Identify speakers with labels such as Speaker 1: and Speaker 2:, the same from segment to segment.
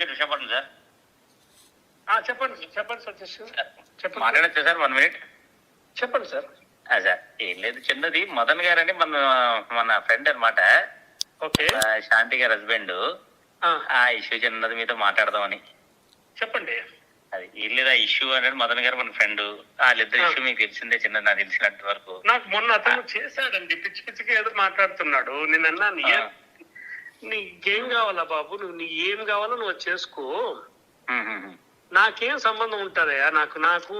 Speaker 1: Advocate చెప్పండి sir.
Speaker 2: చెప్పండి గారు. చెప్పండి.
Speaker 1: మాట్లాడచ్చు సార్ వన్ మినిట్?
Speaker 2: చెప్పండి సార్.
Speaker 1: సార్ ఏం లేదు చిన్నది. మదన్ గారు అని మన మన ఫ్రెండ్ అనమాట
Speaker 2: ఓకే.
Speaker 1: శాంతి గారి హస్బెండ్.
Speaker 2: ఆ,
Speaker 1: ఇష్యూ చిన్నది మీతో మాట్లాడదామని.
Speaker 2: చెప్పండి.
Speaker 1: అది ఏం లేదు ఆ ఇష్యూ అనేది మదన్ గారు మన ఫ్రెండ్. వాళ్ళిద్దరు. ఇష్యూ మీకు తెలిసిందే చిన్నది నాకు తెలిసినంత వరకు.
Speaker 2: నాకు మొన్న అతను చేశాడండి. పిచ్చి పిచ్చిగా ఏదో మాట్లాడుతున్నాడు. నేను అన్నాను
Speaker 1: ఆ.
Speaker 2: "ఏ- నీకేం కావాలా బాబు నువ్వు నీ ఏం కావాలో నువ్వు చేసుకో. నాకేం సంబంధం ఉంటుందయ్యా నాకు నాకు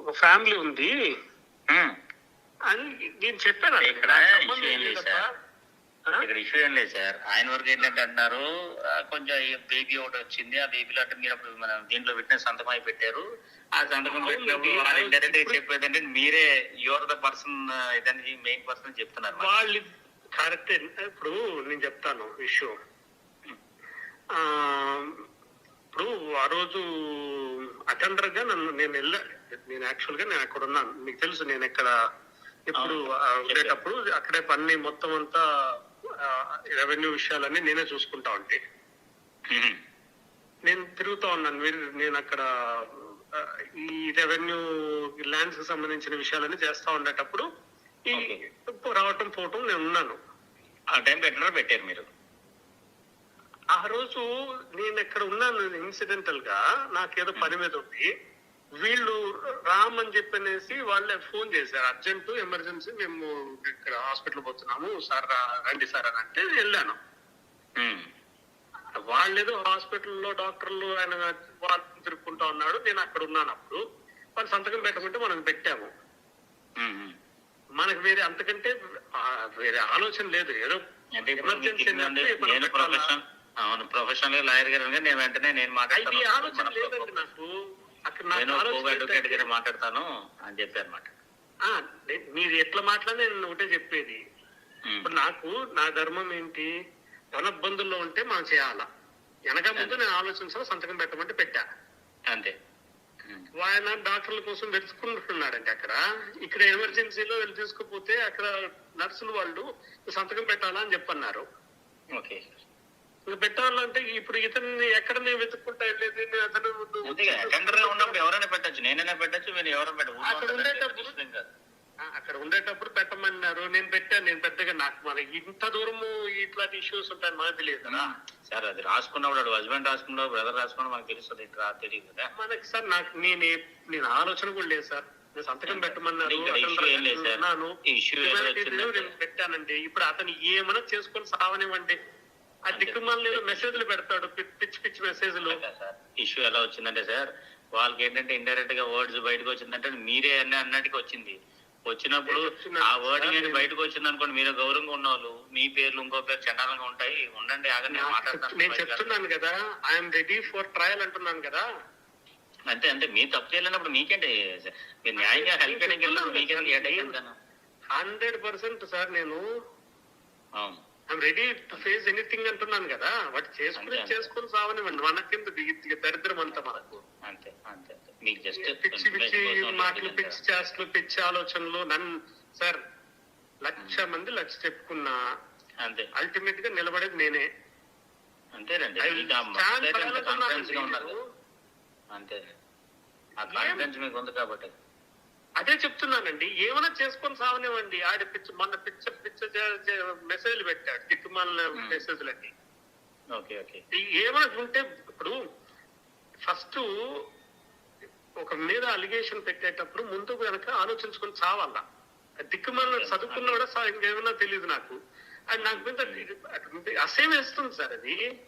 Speaker 2: ఒక ఫ్యామిలీ ఉంది. అని నేను చెప్పాను.
Speaker 1: ఇక్కడ issue
Speaker 2: ఏం
Speaker 1: లేదు. సార్. ఇక్కడ ఇష్యూ ఏం లేదు సార్ ఆయన వరకు ఏంటంటే అంటున్నారు కొంచెం బేబీ ఒకటి వచ్చింది ఆ బేబీలో అంటే మీరు అప్పుడు మన దీంట్లో విట్నెస్ సంతకం అయి పెట్టారు ఆ సంతకం. పెట్టినప్పుడు వాళ్ళు ఇండైరెక్ట్గా చెప్పేది అంటే మీరే యువర్ ద పర్సన్ ఇదని మెయిన్ పర్సన్ చెప్తున్నారు.
Speaker 2: వాళ్ళు కరెక్టే. ఇప్పుడు నేను చెప్తాను ఇష్యూ ఆ, ఇప్పుడు ఆ రోజు అటెండర్గా నన్ను నేను వెళ్ళా. నేను యాక్చువల్గా నేను అక్కడ ఉన్నాను. మీకు తెలుసు నేను ఎక్కడ ఇప్పుడు ఉండేటప్పుడు అక్కడే పని మొత్తం అంతా రెవెన్యూ విషయాలన్నీ నేనే చూసుకుంటా ఉంటే. నేను తిరుగుతా ఉన్నాను. మీరు నేను అక్కడ ఈ రెవెన్యూ ల్యాండ్స్కి సంబంధించిన విషయాలన్నీ చేస్తా ఉండేటప్పుడు ఈ. రావటం పోవటం నేను ఉన్నాను.
Speaker 1: ఆ టైం పెట్టారో పెట్టారు మీరు.
Speaker 2: ఆ రోజు నేను ఎక్కడ ఉన్నాను ఇన్సిడెంటల్గా నాకేదో పని మీద ఉంది. వీళ్ళు రామ్ అని చెప్పనేసి వాళ్ళే ఫోన్ చేశారు. అర్జెంట్ ఎమర్జెన్సీ మేము ఇక్కడ హాస్పిటల్ పోతున్నాము. సార్ రండి సార్ అని అంటే వెళ్ళాను. వాళ్ళు ఏదో హాస్పిటల్లో డాక్టర్లు ఆయన వాళ్ళు తిరుక్కుంటా ఉన్నాడు. నేను అక్కడ ఉన్నాను అప్పుడు. వాళ్ళు సంతకం పెట్టమంటే మనం పెట్టాము. మనకు వేరే అంతకంటే వేరే ఆలోచన లేదు. ఏదో
Speaker 1: నేను? ప్రొఫెషన్ అవును ప్రొఫెషనల్ లాయర్ గారు నేను వెంటనే నేను మాట్లాడతాను.
Speaker 2: నాకు. అక్కడ
Speaker 1: మాట్లాడతాను అని చెప్పి అనమాట
Speaker 2: మీరు ఎట్లా మాట్లాడినా నేను ఒకటే చెప్పేది. ఇప్పుడు నాకు నా ధర్మం ఏంటి? ధనబ్బందుల్లో ఉంటే మనం చేయాలా? వెనక ముందు నేను ఆలోచించాలి సంతకం పెట్టమంటే పెట్టా.
Speaker 1: అంతే.
Speaker 2: ఆయన డాక్టర్ల కోసం వెతుకుంటున్నాడంటే అక్కడ. ఇక్కడ ఎమర్జెన్సీలో వెళ్ళి తీసుకుపోతే అక్కడ నర్సులు వాళ్ళు సంతకం పెట్టాలా అని చెప్పన్నారు.
Speaker 1: ఓకే.
Speaker 2: ఇంకా పెట్టాలంటే ఇప్పుడు ఇతన్ని ఎక్కడ నేను వెతుక్కుంటా వెళ్ళేది? అతను
Speaker 1: ఎవరైనా పెట్టచ్చు నేనైనా పెట్టచ్చు ఎవరైనా పెట్టచ్చు
Speaker 2: అక్కడ ఉండేటప్పుడు- పెట్టమన్నారు. నేను పెట్టాను. నేను పెద్దగా నాకు మన ఇంత దూరము ఇట్లాంటి ఇష్యూస్ ఉంటాయని మనకు తెలియదు కదా.
Speaker 1: సార్ అది రాసుకున్నప్పుడు హస్బెండ్ రాసుకున్నాడు బ్రదర్ రాసుకున్నా మనకు తెలుస్తుంది ఇట్లా తెలియదు కదా.
Speaker 2: మనకి సార్ నాకు నేను నేను ఆలోచన కూడా లేదు సార్. నేను సంతకం పెట్టమన్నారు. నేను పెట్టానండి. ఇప్పుడు అతను ఏమైనా చేసుకొని సావనివ్వండి. ఆ. దిక్కుమాల మెసేజ్లు పెడతాడు. పిచ్చి పిచ్చి మెసేజ్లు
Speaker 1: సార్. ఇష్యూ ఎలా వచ్చిందంటే సార్ వాళ్ళకి ఏంటంటే ఇండైరెక్ట్గా వర్డ్స్ బయటకు వచ్చిందంటే మీరే అన్న అన్నట్టుగా వచ్చింది. వచ్చినప్పుడు ఆ వర్డ్
Speaker 2: సార్,
Speaker 1: నేను
Speaker 2: నేను-
Speaker 1: బయటకు వచ్చింది అనుకోండి మీరు గౌరవంగా ఉన్న వాళ్ళు మీ పేర్లు ఇంకో పేరు చండాలంగా ఉంటాయి ఉండండి ఆగండి నేను
Speaker 2: నాకు
Speaker 1: మాట్లాడతాను.
Speaker 2: నేను చెప్తున్నాను కదా ఐఎమ్ రెడీ ఫర్ ట్రయల్ అంటున్నాను కదా.
Speaker 1: అంతే అంటే మీ తప్పు చేయలేనప్పుడు మీకేంటి మీరు న్యాయంగా హెల్ప్ చేయడానికి వెళ్ళినప్పుడు మీకేంటి ఏటైతే
Speaker 2: హండ్రెడ్ పర్సెంట్ సార్ నేను I'm ready to face anything అంటున్నాను కదా వాటి చేసుకుని. చేసుకుని సావనివ్వండి మనకింత దరిద్రం అంతా మనకు?
Speaker 1: అంతే అంతే.
Speaker 2: పిచ్చి పిచ్చి మాటలు పిచ్చి చేష్టలు పిచ్చి ఆలోచనలు నన్ను సార్ లక్ష మంది లక్ష చెప్పుకున్నా
Speaker 1: అంతే.
Speaker 2: అల్టిమేట్గా నిలబడేది నేనే.
Speaker 1: అంతేనండి. అంతే ఆ కాన్ఫిడెన్స్ మీకు ఉంది కాబట్టి.
Speaker 2: అదే చెప్తున్నానండి. ఏమైనా చేసుకొని సావనివ్వండి. ఆడి పిచ్చ మొన్న పిచ్చ పిచ్చ మెసేజ్లు పెట్టాడు.
Speaker 1: Hmm.
Speaker 2: మెసేజ్లన్నీ
Speaker 1: ఓకే ఓకే.
Speaker 2: ఏమైనా ఉంటే ఇప్పుడు ఫస్ట్ ఒక మీద అలిగేషన్ పెట్టేటప్పుడు ముందు కనుక ఆలోచించుకొని చావాలా దిక్కుమాల చదువుకున్నాడా సా ఇంకేమన్నా తెలియదు నాకు. అది నాకు మీద అసేమ్ వేస్తుంది సార్ అది.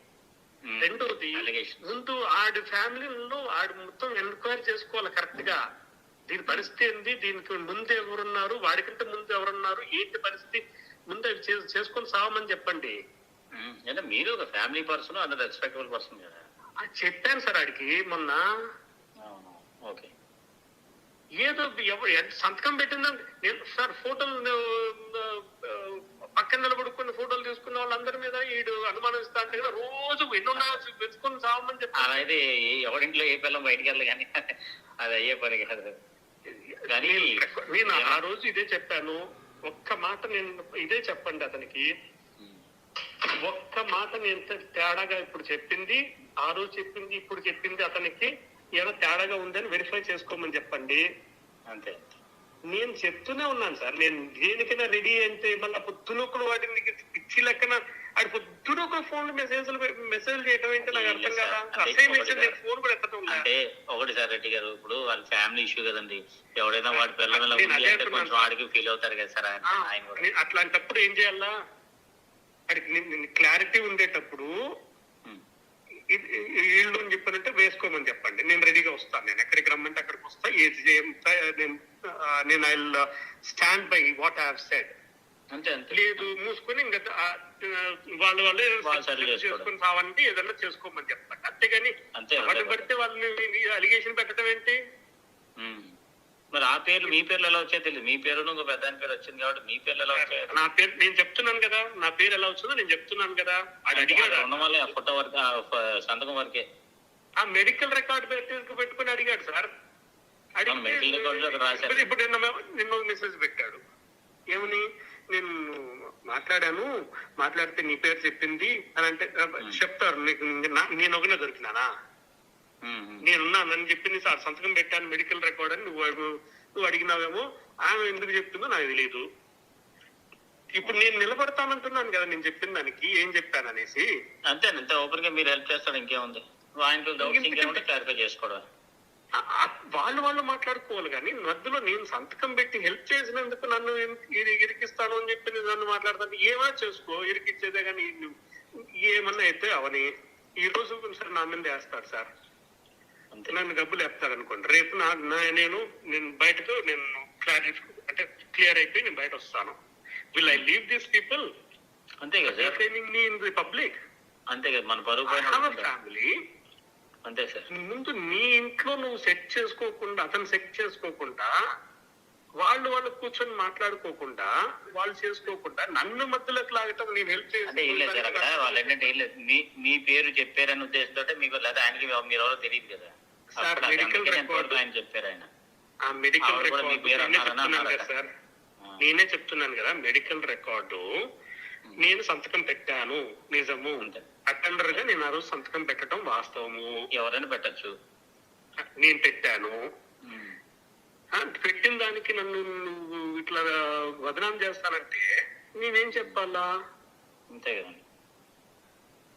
Speaker 2: రెండోది
Speaker 1: అలిగేషన్
Speaker 2: ముందు ఆడి ఫ్యామిలీలో ఆడి మొత్తం ఎంక్వైరీ చేసుకోవాలి కరెక్ట్గా. దీని పరిస్థితి ఏంది? దీనికి ముందు ఎవరున్నారు? వాడికంటే ముందు ఎవరున్నారు? ఏంటి పరిస్థితి? ముందు అవి చేసుకొని సావమని చెప్పండి.
Speaker 1: అంటే మీరు ఒక ఫ్యామిలీ పర్సన్ అంత రెస్పెక్టబుల్ పర్సన్ కదా.
Speaker 2: అది చెప్పాను సార్ ఆడికి మొన్న. ఏదో ఎవరు సంతకం పెట్టిందంటే నేను సార్ ఫోటోలు పక్కన నిలబడుకుని ఫోటోలు తీసుకున్న వాళ్ళందరి మీద ఈడు అనుమానిస్తా అంటే కదా రోజు ఎన్నున్నా వెతుకొని
Speaker 1: అలా
Speaker 2: చెప్పాను
Speaker 1: అయితే ఏ- ఎవరింట్లో ఏ పిల్లం బయటికి వెళ్ళదు కానీ అది అయ్యే పని కాదు. కానీ
Speaker 2: నేను- ఆ రోజు ఇదే చెప్పాను. ఒక్క మాట నేను ఇదే చెప్పండి అతనికి. ఒక్క మాట నేను తేడాగా ఇప్పుడు చెప్పింది ఆ రోజు చెప్పింది ఇప్పుడు చెప్పింది అతనికి. ఏమైనా తేడాగా ఉందని వెరిఫై చేసుకోమని చెప్పండి.
Speaker 1: అంతే.
Speaker 2: నేను చెప్తూనే ఉన్నాను సార్. నేను దేనికైనా రెడీ అంటే మళ్ళీ పొద్దునొక్కడు వాటిని పిచ్చి లెక్కన అది పొద్దునొక్కడు ఫోన్ మెసేజ్లు మెసేజ్ చేయడం ఏంటి నాకు అర్థం కదా? వేసింది నేను ఫోన్ కూడా ఎత్తడం?
Speaker 1: అంటే ఒకటి సార్ రెడ్డి గారు ఇప్పుడు వాళ్ళ ఫ్యామిలీ ఇష్యూ కదండి. ఎవడైనా వాడి పిల్లల
Speaker 2: అదే
Speaker 1: కొంచెం వాడికి ఫీల్ అవుతారు కదా సార్ ఆయన
Speaker 2: అట్లాంటప్పుడు ఏం చేయాలా? వాడికి క్లారిటీ ఉండేటప్పుడు వీళ్ళు అని చెప్పారంటే వేసుకోమని చెప్పండి. నేను రెడీగా వస్తాను. నేను ఎక్కడికి రమ్మంటే అక్కడికి వస్తా. ఏది నేను I stand by what I said
Speaker 1: అంతే అంతే.
Speaker 2: లేదు మూసుకొని ఇంకా వాళ్ళు వాళ్ళే. చేసుకొని సావండి ఏదన్నా చేసుకోమని చెప్పండి. అంతేగాని
Speaker 1: అంతే
Speaker 2: వాళ్ళు. పడితే వాళ్ళని అలిగేషన్ పెట్టడం ఏంటి.
Speaker 1: మరి ఆ పేర్లు మీ పేర్లు ఎలా వచ్చాయో తెలియదు మీ పేరు ఇంకో పెద్ద పేరు వచ్చింది కాబట్టి మీ పేర్లు ఎలా వచ్చాయో
Speaker 2: నా పేరు నేను చెప్తున్నాను కదా. నా పేరు ఎలా వచ్చిందో నేను చెప్తున్నాను కదా. అడిగాడు.
Speaker 1: ఫోటో వరకు సంతకం వరకే.
Speaker 2: ఆ మెడికల్ రికార్డ్ పెట్టి పెట్టుకుని అడిగాడు సార్. ఇప్పుడు నిన్న నిన్న మెసేజ్ పెట్టాడు. ఏమని? నేను మాట్లాడాను. మాట్లాడితే నీ పేరు చెప్పింది అని అంటే చెప్తారు. నీకు నేను ఒకనే దొరికినానా. నేనున్నానని చెప్పింది సార్ సంతకం పెట్టాను మెడికల్ రికార్డ్ అని నువ్వు నువ్వు అడిగినావేమో ఆమె ఎందుకు చెప్తుందో నాకు తెలియదు ఇప్పుడు నేను నిలబడతానంటున్నాను కదా నేను చెప్పిన దానికి ఏం చెప్పాను అనేసి.
Speaker 1: అంతే అంతే ఓపెన్గా మీరు హెల్ప్ చేస్తాడు ఇంకేముంది? ఆయనకు డౌట్స్ ఇంకేముంటే క్లారిఫై చేసుకోవడం
Speaker 2: వాళ్ళు వాళ్ళు మాట్లాడుకోవాలి కానీ మధ్యలో నేను సంతకం పెట్టి హెల్ప్ చేసినందుకు నన్ను ఇరి- ఇరి- ఇరికిస్తాను అని చెప్పి నేను నన్ను మాట్లాడతాను. ఏమైనా చేసుకో ఇరికిచ్చేదే కానీ ఏమన్నా అయితే అవని. ఈ రోజు సార్ నా మీద వేస్తాడు సార్. నన్ను డబ్బులు వేస్తాడు అనుకోండి రేపు నా నేను నేను బయటకు నేను క్లారిఫై అంటే క్లియర్ అయిపోయి నేను బయట వస్తాను. Will I leave these people
Speaker 1: అంతే కదా
Speaker 2: మీ ఇన్ ది పబ్లిక్
Speaker 1: అంతే కదా మన ఉంటుంది.
Speaker 2: ఫ్యామిలీ
Speaker 1: అంతే సార్.
Speaker 2: ముందు నీ ఇంట్లో నువ్వు సెట్ చేసుకోకుండా అతను సెట్ చేసుకోకుండా వాళ్ళు వాళ్ళు కూర్చొని మాట్లాడుకోకుండా వాళ్ళు చేసుకోకుండా నన్ను మధ్యలోకి లాగటం నేను హెల్ప్
Speaker 1: అంటే ఏం లేదు సార్ అక్కడ వాళ్ళు ఏంటంటే ఏం లేదు. మీ మీ పేరు చెప్పారని ఉద్దేశంతో మీకు లేదా ఆయనకి మీరు ఎవరో తెలియదు కదా.
Speaker 2: సార్, record-
Speaker 1: తోడుగా ఆయన చెప్పారు ఆయన.
Speaker 2: ఆ మెడికల్ రికార్డు. సార్. నేనే చెప్తున్నాను కదా మెడికల్ రికార్డు నేను సంతకం పెట్టాను నిజము. అటెండర్గా నేను ఆ రోజు సంతకం పెట్టడం వాస్తవము.
Speaker 1: ఎవరైనా పెట్టచ్చు.
Speaker 2: నేను పెట్టాను. పెట్టిన దానికి నన్ను నువ్వు ఇట్లా వదనాం చేస్తానంటే నేనేం చెప్పాలా?
Speaker 1: అంతే కదండి.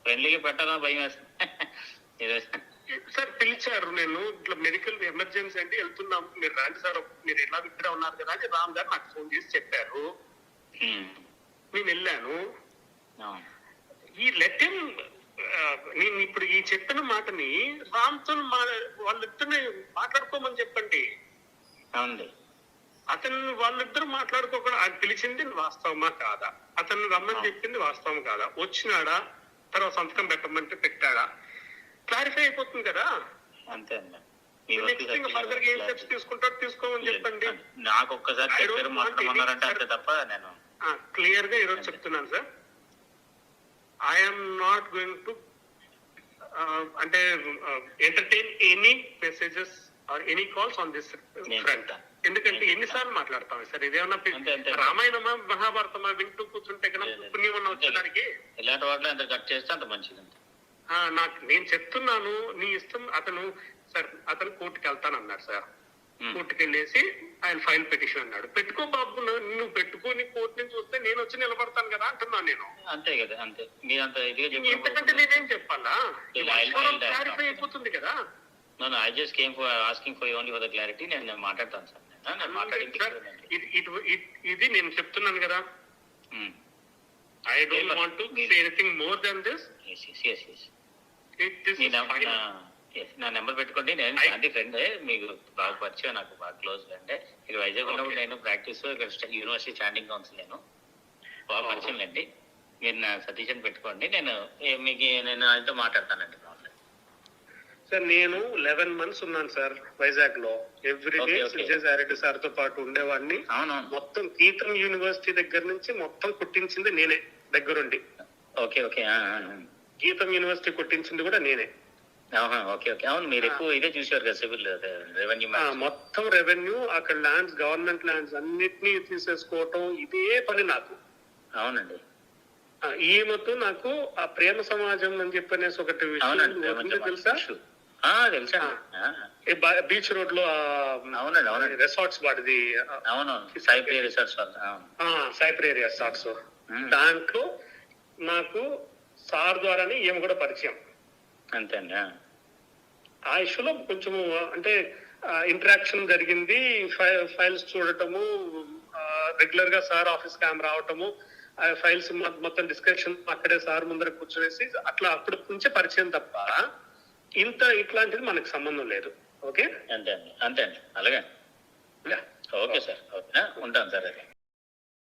Speaker 1: ఫ్రెండ్లీగా పెట్టాలా? భయం వేస్తుంది. ఏదో
Speaker 2: సార్ పిలిచారు నేను. ఇట్లా మెడికల్ ఎమర్జెన్సీ అంటే వెళ్తున్నాం మీరు రాండి సార్ మీరు ఎలా ఇక్కడే ఉన్నారు కదా అని రామ్ గారు నాకు ఫోన్ చేసి చెప్పారు. నేను వెళ్ళాను. ఈ లెటర్ నేను ఇప్పుడు ఈ చెప్పిన మాటని రామ్తో మా వాళ్ళిద్దరిని మాట్లాడుకోమని చెప్పండి.
Speaker 1: అవునండి.
Speaker 2: అతను వాళ్ళిద్దరు మాట్లాడుకోకుండా ఆయన పిలిచింది వాస్తవమా కాదా? అతను రమ్మని చెప్పింది వాస్తవం కాదా? వచ్చినాడా? తర్వాత సంతకం పెట్టమంటే పెట్టాడా? క్లారిఫై అయిపోతుంది కదా?
Speaker 1: అంతే
Speaker 2: ఫర్దర్ ఏం స్టెప్స్ తీసుకుంటారో తీసుకోమని చెప్పండి.
Speaker 1: నాకు ఒక్కసారి అంతే తప్ప నేను
Speaker 2: క్లియర్గా ఈరోజు చెప్తున్నాను sir. I'm not going to అంటే entertain any messages or any calls on this front. ఎందుకంటే
Speaker 1: నేను
Speaker 2: ఎన్నిసార్లు మాట్లాడతాం సార్? ఇదేమన్నా. రామాయణమా మహాభారతమా వింటూ కూర్చుంటే కన్నా. పుణ్యం ఉన్న వచ్చేదానికి?
Speaker 1: ఇలాంటి వాటిలో ఎంత కట్ చేస్తే అంత మంచిది
Speaker 2: నాకు నేను చెప్తున్నాను నీ ఇష్టం అతను సార్ అతను కోర్టుకి వెళ్తాను అన్నాడు సార్. కోర్టుకి వెళ్ళేసి ఆయన ఫైల్ పిటిషన్ అన్నాడు. పెట్టుకో బాబు నువ్వు పెట్టుకొని కోర్టు నుంచి వస్తే నేను వచ్చి నిలబడతాను కదా అంటున్నాను నేను.
Speaker 1: అంతే కదా అంతే. చెప్పినప్పుడు
Speaker 2: నేనేం చెప్పాలా? క్లారిఫై అయిపోతుంది కదా.
Speaker 1: నన్ను I just came for asking for only for the clarity నేను మాట్లాడతాను సార్.
Speaker 2: ఇది నేను చెప్తున్నాను కదా. I don't want to say anything more than this
Speaker 1: yes yes yes yes మీ నం- నెంబర్ పెట్టుకోండి. నేను శాంతి ఫ్రెండ్. మీకు బాగా పరిచయం నాకు బాగా క్లోజ్ అంటే ఇక్కడ వైజాగ్ ఉన్నప్పుడు. నేను ప్రాక్టీస్ ఇక్కడ స్ట- యూనివర్సిటీ స్టాండింగ్ కౌన్సిల్ నేను. బాగా
Speaker 2: Oh.
Speaker 1: పరిచయం అండి మీరు నా సతీష్ పెట్టుకోండి. నేను మీకు నేను ఆయనతో మాట్లాడతానండి
Speaker 2: సార్ నేను లెవెన్ మంత్స్ ఉన్నాను సార్ వైజాగ్లో ఎవ్రీ డే
Speaker 1: okay.
Speaker 2: విజయసాయిరెడ్డి సార్తో పాటు ఉండేవాడిని. మొత్తం గీతం యూనివర్సిటీ దగ్గర నుంచి మొత్తం కుట్టించింది నేనే దగ్గరుండి.
Speaker 1: Okay okay.
Speaker 2: గీతం యూనివర్సిటీ కుట్టించింది కూడా నేనే.
Speaker 1: Okay okay. అవును మీరు ఎక్కువ ఇదే చూసారు కదా సివిల్ రెవెన్యూ
Speaker 2: మొత్తం రెవెన్యూ అక్కడ ల్యాండ్స్ గవర్నమెంట్ ల్యాండ్స్ అన్నిటినీ తీసేసుకోవటం ఇదే పని నాకు.
Speaker 1: అవునండి.
Speaker 2: ఆ, ఈమెతో నాకు ఆ ప్రేమ సమాజం అని చెప్పనేసి ఒకటి తెలుసా?
Speaker 1: తెలుసా
Speaker 2: ఈ బీచ్ రోడ్లో
Speaker 1: అవునండి అవునండి.
Speaker 2: రిసార్ట్స్ వాడిది.
Speaker 1: అవునవును సైప్రీ రిసార్ట్స్.
Speaker 2: సైప్రేరి రిసార్ట్స్ దాంట్లో నాకు సార్ ద్వారానే ఈమె కూడా పరిచయం.
Speaker 1: అంతే అండి ఆ.
Speaker 2: ఇష్యూలో కొంచెం అంటే ఇంటరాక్షన్ జరిగింది. ఫైల్స్ చూడటము రెగ్యులర్గా సార్ ఆఫీస్కి ఆమె రావటము ఆ ఫైల్స్ మొత్తం డిస్కషన్ అక్కడే సార్ ముందర కూర్చోవేసి అట్లా అప్పటి నుంచే పరిచయం తప్ప ఇంత ఇట్లాంటిది మనకు సంబంధం లేదు. ఓకే?
Speaker 1: అంతే అండి అంతే అండి అలాగే ఓకే సార్. ఓకే ఉంటాను సార్ అది